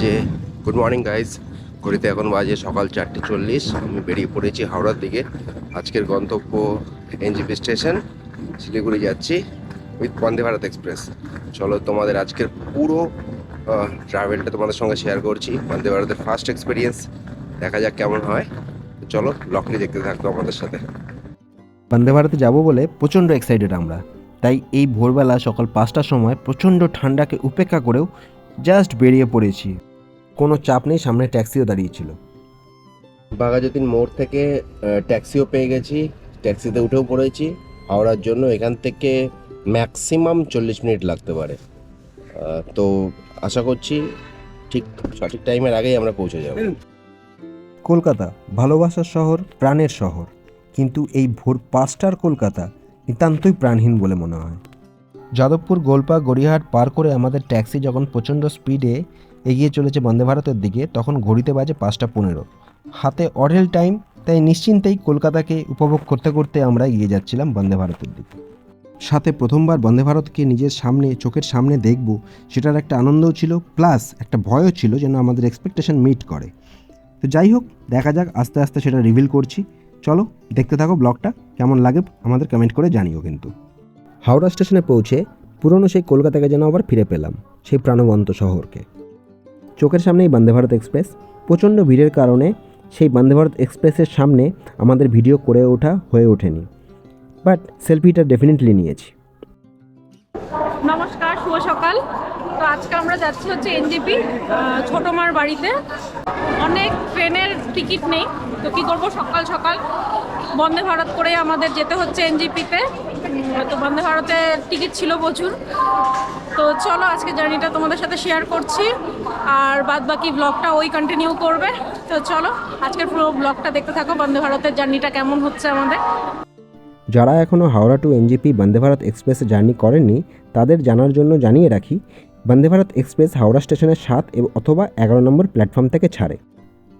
যে good morning guys ঘড়িতে এখন বাজে সকাল চারটে চল্লিশ। আমি বেরিয়ে পড়েছি হাওড়ার দিকে। আজকের গন্তব্য এনজিপি স্টেশন, শিলিগুড়ি যাচ্ছি। With Vande Bharat express. চলো তোমাদের আজকের পুরো ট্রাভেলটা তোমাদের সঙ্গে শেয়ার করছি। বন্দে ভারতের ফার্স্ট এক্সপিরিয়েন্স দেখা যাক কেমন হয়। তো চলো ব্লগটি দেখতে থাকতো আমাদের সাথে। বন্দে ভারতে যাব বলে প্রচণ্ড এক্সাইটেড আমরা। তাই এই ভোরবেলা সকাল পাঁচটার সময় প্রচণ্ড ঠান্ডাকে উপেক্ষা করেও জাস্ট বেরিয়ে পড়েছি। কোনো চাপ নেই সামনে ট্যাক্সিও দাঁড়িয়েছিল। বাঘাযতীন মোড় থেকে ট্যাক্সিও পেয়ে গেছি। ট্যাক্সিতে উঠেও পড়েছি। হাওড়ার জন্য এখান থেকে ম্যাক্সিমাম চল্লিশ মিনিট লাগতে পারে। তো আশা করছি ঠিক সঠিক টাইমের আগেই আমরা পৌঁছে যাব। কলকাতা ভালোবাসার শহর, প্রাণের শহর। কিন্তু এই ভোর পাঁচটার কলকাতা নিতান্তই প্রাণহীন বলে মনে হয়। যাদবপুর, গোলপা, গড়িয়াহাট পার করে আমাদের ট্যাক্সি যখন প্রচণ্ড স্পিডে এগিয়ে চলেছে বন্দে ভারতের দিকে, তখন ঘড়িতে বাজে পাঁচটা পনেরো। হাতে অঢেল টাইম তাই নিশ্চিন্তেই কলকাতাকে উপভোগ করতে করতে আমরা এগিয়ে যাচ্ছিলাম বন্দে ভারতের দিকে। সাথে প্রথমবার বন্দে ভারতকে নিজের সামনে, চোখের সামনে দেখব, সেটার একটা আনন্দও ছিল, প্লাস একটা ভয়ও ছিল যেন আমাদের এক্সপেকটেশন মিট করে। তো যাই হোক, দেখা যাক, আস্তে আস্তে সেটা রিভিল করছি। চলো, দেখতে থাকো ব্লগটা, কেমন লাগে আমাদের কমেন্ট করে জানিও কিন্তু। হাওড়া স্টেশনে পৌঁছে পুরনো সেই কলকাতাকে যেন আবার ফিরে পেলাম, সেই প্রাণবন্ত শহরকে। চোখের সামনেই বন্দে ভারত এক্সপ্রেস প্রচণ্ড ভিড়ের কারণে সেই বন্দে ভারত এক্সপ্রেসের সামনে আমাদের ভিডিও করে ওঠা হয়ে ওঠেনি। বাট সেলফিটা ডেফিনেটলি নিয়েছি। নমস্কার, শুভ সকাল। তো আজকে আমরা যাচ্ছি হচ্ছে এনজিপি ছোটো মার বাড়িতে। অনেক ট্রেনের টিকিট নেই, তো কী করব? সকাল সকাল বন্দে ভারত করে আমাদের যেতে হচ্ছে এনজিপিতে তো বন্দে ভারতের টিকিট ছিল প্রচুর। তো চলো আজকে জার্নিটা তোমাদের সাথে শেয়ার করছি। আর বাদ বাকি ব্লগটা ওই কন্টিনিউ করবে। তো চলো, আজকের পুরো ব্লগটা দেখতে থাকো। বন্দে ভারতের জার্নিটা কেমন হচ্ছে আমাদের। যারা এখনও হাওড়া টু এনজিপি বন্দে ভারত এক্সপ্রেসে জার্নি করেননি, তাদের জানার জন্য জানিয়ে রাখি, বন্দে ভারত এক্সপ্রেস হাওড়া স্টেশনের সাত অথবা এগারো নম্বর প্ল্যাটফর্ম থেকে ছাড়ে।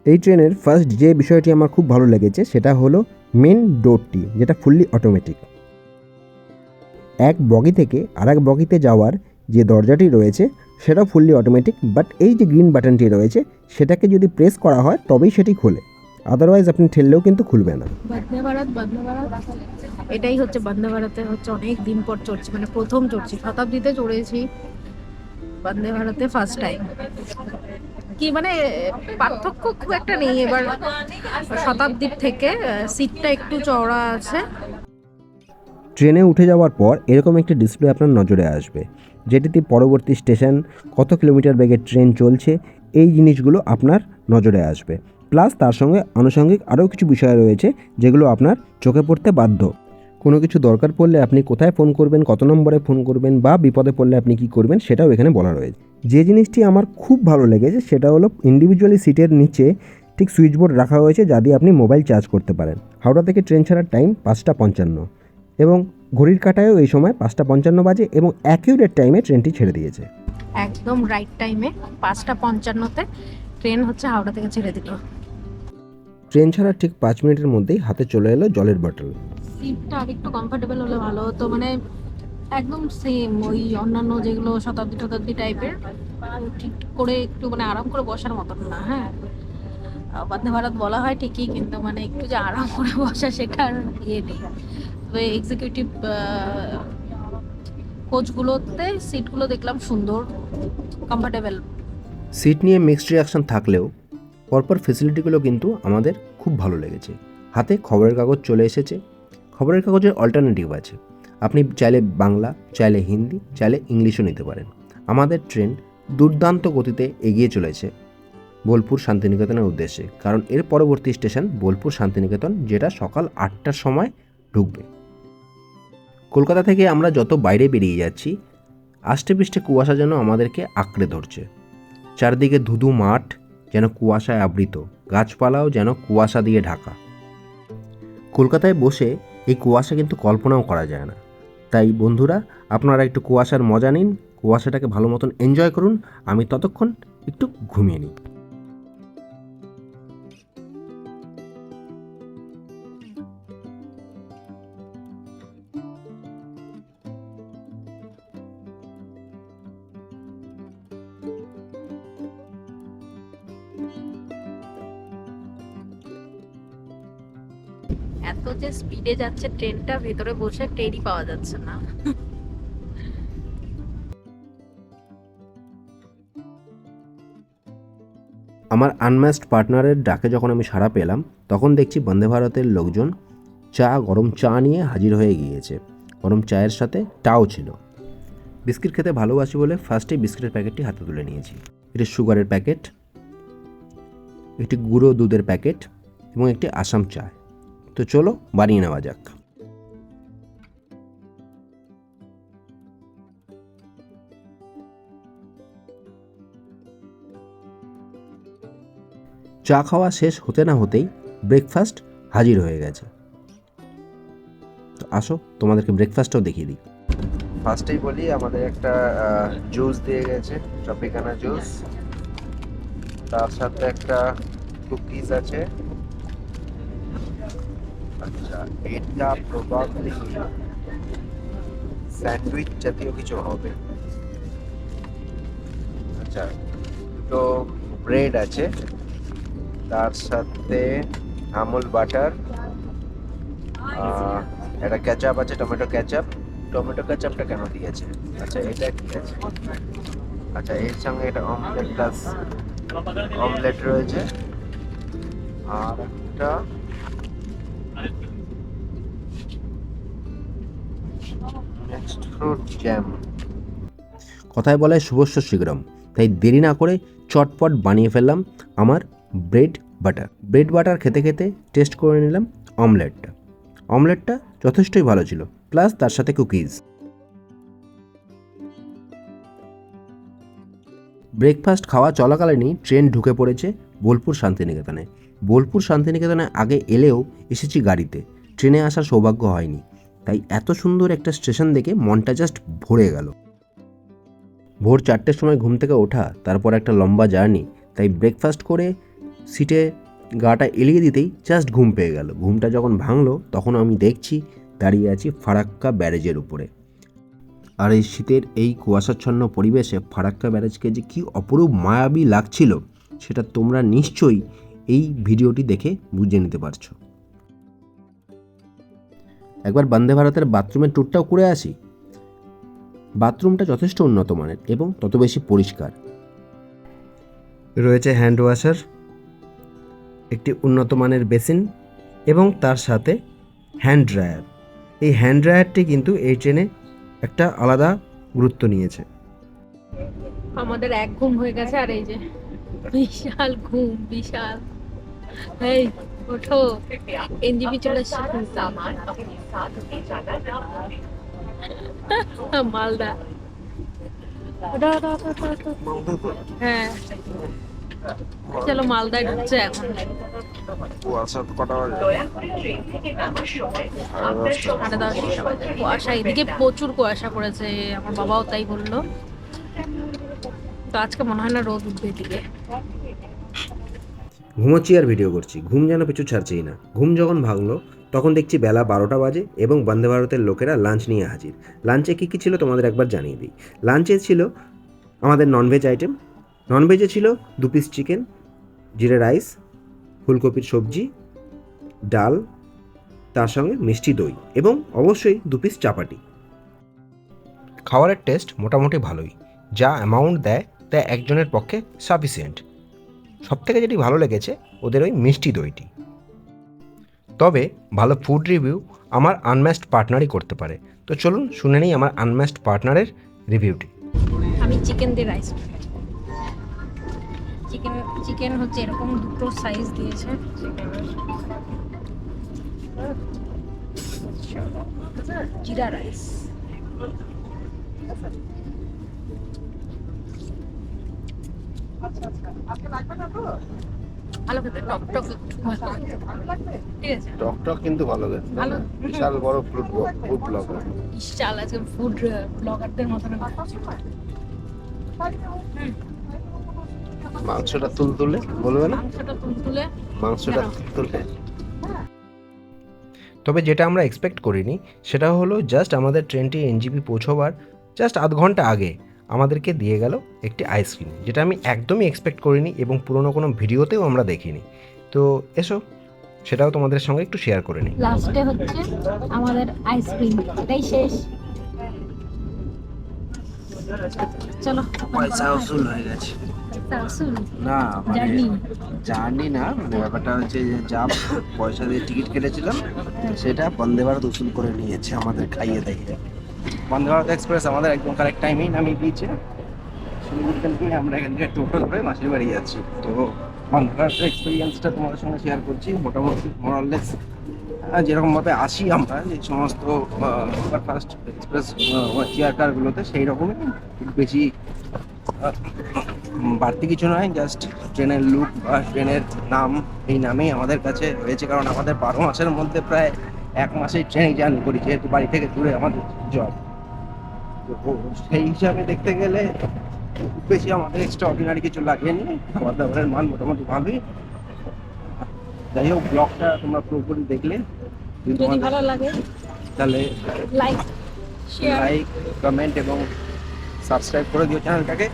এই ট্রেনের ফার্স্ট যে বিষয়টি আমার খুব ভালো লেগেছে, সেটা হলো মেন ডোরটি যেটা ফুললি অটোমেটিক এক বগি থেকে আরেক বগিতে যাওয়ার যে দরজাটি রয়েছে সেটা ফুললি অটোমেটিক বাট এই যে গ্রিন বাটনটি রয়েছে, সেটাকে যদি প্রেস করা হয়, তবেই সেটি খোলে। আদারওয়াইজ আপনি ঠেললেও কিন্তু খুলবে না। এটাই হচ্ছে বন্দে ভারতে হচ্ছে অনেক দিন পর চড়ছি মানে প্রথম চড়ছি। শতাব্দীতে চড়েছি বন্দে ভারতে ফার্স্ট টাইম কি মানে পার্থক্য খুব একটা নেই। এবার শতাব্দীর থেকে সিটটা একটু চওড়া আছে। ট্রেনে উঠে যাওয়ার পর এরকম একটি ডিসপ্লে আপনার নজরে আসবে যেটিতে পরবর্তী স্টেশন কত কিলোমিটার বেগে ট্রেন চলছে এই জিনিসগুলো আপনার নজরে আসবে। প্লাস তার সঙ্গে আনুষঙ্গিক আরও কিছু বিষয় রয়েছে যেগুলো আপনার চোখে পড়তে বাধ্য। কোনো কিছু দরকার পড়লে আপনি কোথায় ফোন করবেন, কত নম্বরে ফোন করবেন বা বিপদে পড়লে আপনি কি করবেন সেটাও এখানে বলা রয়েছে। যে জিনিসটি আমার খুব ভালো লেগেছে সেটা হলো ইন্ডিভিজুয়ালি সিটের নিচে ঠিক সুইচ বোর্ড রাখা হয়েছে যা দিয়ে আপনি মোবাইল চার্জ করতে পারেন। হাওড়া থেকে ট্রেন ছাড়ার টাইম পাঁচটা পঞ্চান্ন এবং ঘড়ির কাটায়ও এই সময় পাঁচটা পঞ্চান্ন বাজে এবং অ্যাকিউরেট টাইমে ট্রেনটি ছেড়ে দিয়েছে। একদম রাইট টাইমে পাঁচটা পঞ্চান্নতে ট্রেন হচ্ছে হাওড়া থেকে ছেড়ে দিল। ট্রেন ছাড়ার ঠিক পাঁচ মিনিটের মধ্যেই হাতে চলে এলো জলের বটল সিটটা আর একটু কমফোর্টেবল হলে ভালো হতো মানে একদম সেম ওই অন্যান্য যেগুলো শতাব্দী শতাব্দী টাইপের ঠিক করে একটু মানে আরাম করে বসার মতন না হ্যাঁ। বন্দে ভারত বলা হয় ঠিকই কিন্তু মানে একটু যে আরাম করে বসা সেটার ইয়ে নেই। তবে এক্সিকিউটিভ কোচগুলোতে সিটগুলো দেখলাম সুন্দর কমফোর্টেবল সিট নিয়ে মিক্সড রিয়াকশন থাকলেও পরপর ফেসিলিটিগুলো কিন্তু আমাদের খুব ভালো লেগেছে। হাতে খবরের কাগজ চলে এসেছে। খবরের কাগজের অল্টারনেটিভ আছে। আপনি চাইলে বাংলা, চাইলে হিন্দি, চাইলে ইংলিশও নিতে পারেন। আমাদের ট্রেন দুর্দান্ত গতিতে এগিয়ে চলেছে বোলপুর শান্তিনিকেতনের উদ্দেশ্যে। কারণ এর পরবর্তী স্টেশন বোলপুর শান্তিনিকেতন, যেটা সকাল আটটার সময় ঢুকবে। কলকাতা থেকে আমরা যত বাইরে বেরিয়ে যাচ্ছি, আষ্টে পৃষ্ঠে কুয়াশা যেন আমাদেরকে আঁকড়ে ধরছে। চারদিকে ধুধু মাঠ যেন কুয়াশায় আবৃত, গাছপালাও যেন কুয়াশা দিয়ে ঢাকা। কলকাতায় বসে এই কুয়াশা কিন্তু কল্পনাও করা যায় না। তাই বন্ধুরা, আপনারা একটু কুয়াশার মজা নিন, কুয়াশাটাকে ভালো মতন এনজয় করুন, আমি ততক্ষণ একটু ঘুমিয়ে নিই। এত যে স্পিডে যাচ্ছে ট্রেনটা ভেতরে বসে টেরই পাওয়া যাচ্ছে না। আমার আনম্যাচড পার্টনারের ডাকে যখন আমি সাড়া পেলাম, তখন দেখছি বন্দে ভারতের লোকজন চা, গরম চা নিয়ে হাজির হয়ে গিয়েছে। গরম চায়ের সাথে টাও ছিল। বিস্কিট খেতে ভালোবাসি বলে ফার্স্টেই বিস্কিটের প্যাকেটটি হাতে তুলে নিয়েছি। এটি সুগারের প্যাকেট একটি গুঁড়ো দুধের প্যাকেট এবং একটি আসাম চা। তো চলো বানিয়ে নেওয়া যাক। চা খাওয়া শেষ হতে না হতেই ব্রেকফাস্ট হাজির হয়ে গেছে। তো আসো, তোমাদেরকে ব্রেকফাস্টও দেখিয়ে দিই। ফার্স্টেই বলি, আমাদের একটা জুস দিয়ে গেছে ট্রপিকানা জুস তার সাথে একটা কুকিজ আছে। আচ্ছা এটা প্রবাবলি স্যান্ডউইচ জাতীয় কিছু হবে। আচ্ছা দুটো ব্রেড আছে। তার সাথে আমুল বাটার একটা ক্যাচাপ আছে, টমেটো ক্যাচাপ টমেটো ক্যাচাপটা কেন দিয়েছে? আচ্ছা এটা ঠিক আছে? আচ্ছা এর সঙ্গে এটা অমলেট প্লাস অমলেট রয়েছে। আর একটা ফ্রুট জ্যাম। কথায় বলে শুভস্য শীঘ্রম। তাই দেরি না করে চটপট বানিয়ে ফেললাম আমার ব্রেড বাটার। ব্রেড বাটার খেতে খেতে টেস্ট করে নিলাম অমলেটটা। অমলেটটা যথেষ্টই ভালো ছিল, প্লাস তার সাথে কুকিজ। ব্রেকফাস্ট খাওয়া চলাকালীনই ট্রেন ঢুকে পড়েছে বোলপুর শান্তিনিকেতনে। বোলপুর শান্তিনিকেতনে আগে এলেও এসেছি গাড়িতে। ট্রেনে আসার সৌভাগ্য হয়নি। তাই এত সুন্দর একটা স্টেশন দেখে মনটা জাস্ট ভরে গেল। ভোর চারটের সময় ঘুম থেকে ওঠা, তারপর একটা লম্বা জার্নি, তাই ব্রেকফাস্ট করে সিটে গাটা এলিয়ে দিতেই জাস্ট ঘুম পেয়ে গেল। ঘুমটা যখন ভাঙলো, তখন আমি দেখছি দাঁড়িয়ে আছি ফারাক্কা ব্যারেজের উপরে। আর এই শীতের এই কুয়াশাচ্ছন্ন পরিবেশে ফারাক্কা ব্যারেজকে যে কী অপরূপ মায়াবী লাগছিল, সেটা তোমরা নিশ্চয়ই এই ভিডিওটি দেখে বুঝে নিতে পারছ। একবার বন্দে ভারতের বাথরুমের ট্যুরটাও করে আসি। বাথরুমটা যথেষ্ট উন্নত মানের এবং তত বেশি পরিষ্কার। রয়েছে হ্যান্ড ওয়াশার, একটি উন্নত মানের বেসিন এবং তার সাথে হ্যান্ড ড্রায়ার। এই হ্যান্ড ড্রায়ারটি কিন্তু এই ট্রেনে একটা আলাদা গুরুত্ব নিয়েছে। আমাদের এক ঘুম হয়ে গেছে আর এই যে বিশাল ঘুম, বিশাল। ওঠো। এনজিবি চলে মালদা। হ্যাঁ। চলো মালদায় ঢুকছে এখন। কুয়াশা কটা বাজে? সাড়ে দশটা। কুয়াশা এদিকে প্রচুর কুয়াশা পড়েছে আমার বাবাও তাই বলল। তো আজকে মনে হয় না রোদ উঠবে এদিকে। ঘুমোচ্ছি আর ভিডিও করছি। ঘুম যেন পিছু ছাড়ছেই না। ঘুম যখন ভাঙলো, তখন দেখছি বেলা বারোটা বাজে এবং বন্দে ভারতের লোকেরা লাঞ্চ নিয়ে হাজির। লাঞ্চে কী কী ছিল তোমাদের একবার জানিয়ে দিই। লাঞ্চে ছিল আমাদের ননভেজ আইটেম ননভেজে ছিল দু পিস চিকেন জিরে রাইস ফুলকপির সবজি, ডাল, তার সঙ্গে মিষ্টি দই এবং অবশ্যই দু পিস চাপাটি। খাবারের টেস্ট মোটামুটি ভালোই। যা অ্যামাউন্ট দেয়, তা একজনের পক্ষে সাফিসিয়েন্ট সব থেকে যেটি ভালো লেগেছে ওদের ওই মিষ্টি দইটি। তবে ভালো ফুড রিভিউ আমার আনম্যাচড পার্টনারই করতে পারে। তো চলুন শুনে নিই আমার আনম্যাচড পার্টনারের রিভিউটি আমি চিকেন দিয়ে রাইস চিকেন চিকেন হচ্ছে এরকম দুটো সাইজ দিয়েছে। জিরা রাইস ভালো খেতে টক টক ঠিক আছে। টক টক কিন্তু ভালো বিশাল বড় ব্লগার ফুড ব্লগারদের মতন মাংসটা তুলতুলে বলবে না? মাংসটা তুলতুলে। মাংসটা তুলতুলে। তবে যেটা আমরা এক্সপেক্ট করিনি সেটা হলো জাস্ট আমাদের ট্রেনটি এনজিপি পৌঁছবার জাস্ট আধ ঘণ্টা আগে। আমাদেরকে দিয়ে গেল একটি আইসক্রিম যেটা আমি একদমই এক্সপেক্ট করিনি এবং পুরনো কোনো ভিডিওতেও আমরা দেখিনি। তো এসো সেটাও তোমাদের সঙ্গে একটু শেয়ার করে নিই। লাস্টে হচ্ছে আমাদের আইসক্রিম এটাই শেষ। চলো পয়সা উসুল হয়ে। গেছে। না মানে জার্নি জার্নি না মানে ব্যাপারটা হচ্ছে যে যা পয়সা দিয়ে টিকিট কেটেছিলাম সেটা বন্দে ভারত উসুল করে নিয়েছে আমাদের খাইয়ে দাইয়ে বন্দে ভারত এক্সপ্রেস আমাদের একদম কারেক্ট টাইমেই নামিয়ে দিয়েছে। শিলিগুড়ি আমরা এখান থেকে টোটো ধরে মাসির বাড়ি যাচ্ছি। তো বন্দে ভারত এক্সপিরিয়েন্সটা তোমাদের সঙ্গে শেয়ার করছি। মোটামুটি মোরাললেস যেরকমভাবে আসি আমরা, যে সমস্ত সুপারফাস্ট এক্সপ্রেস চেয়ার কারগুলোতে সেই রকমই। বেশি বাড়তি কিছু নয় জাস্ট ট্রেনের লুক বা ট্রেনের নাম এই নামেই আমাদের কাছে হয়েছে কারণ আমাদের বারো মাসের মধ্যে প্রায় এক মাসেই ট্রেনে জার্নি করি, যেহেতু বাড়ি থেকে দূরে আমাদের জব তো সেই হিসাবে দেখতে গেলে খুব বেশি আমাদের এক্সট্রা অর্ডিনারি কিছু লাগেনি। খাবার দাবারের মান মোটামুটি ভালোই। যাই হোক ব্লগটা তোমরা পুরোপুরি দেখলে। যদি ভালো লাগে তাহলে লাইক লাইক কমেন্ট এবং সাবস্ক্রাইব করে দিও চ্যানেলটাকে।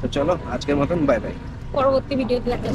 তো চলো আজকের মতন বাই বাই পরবর্তী ভিডিওতে দেখা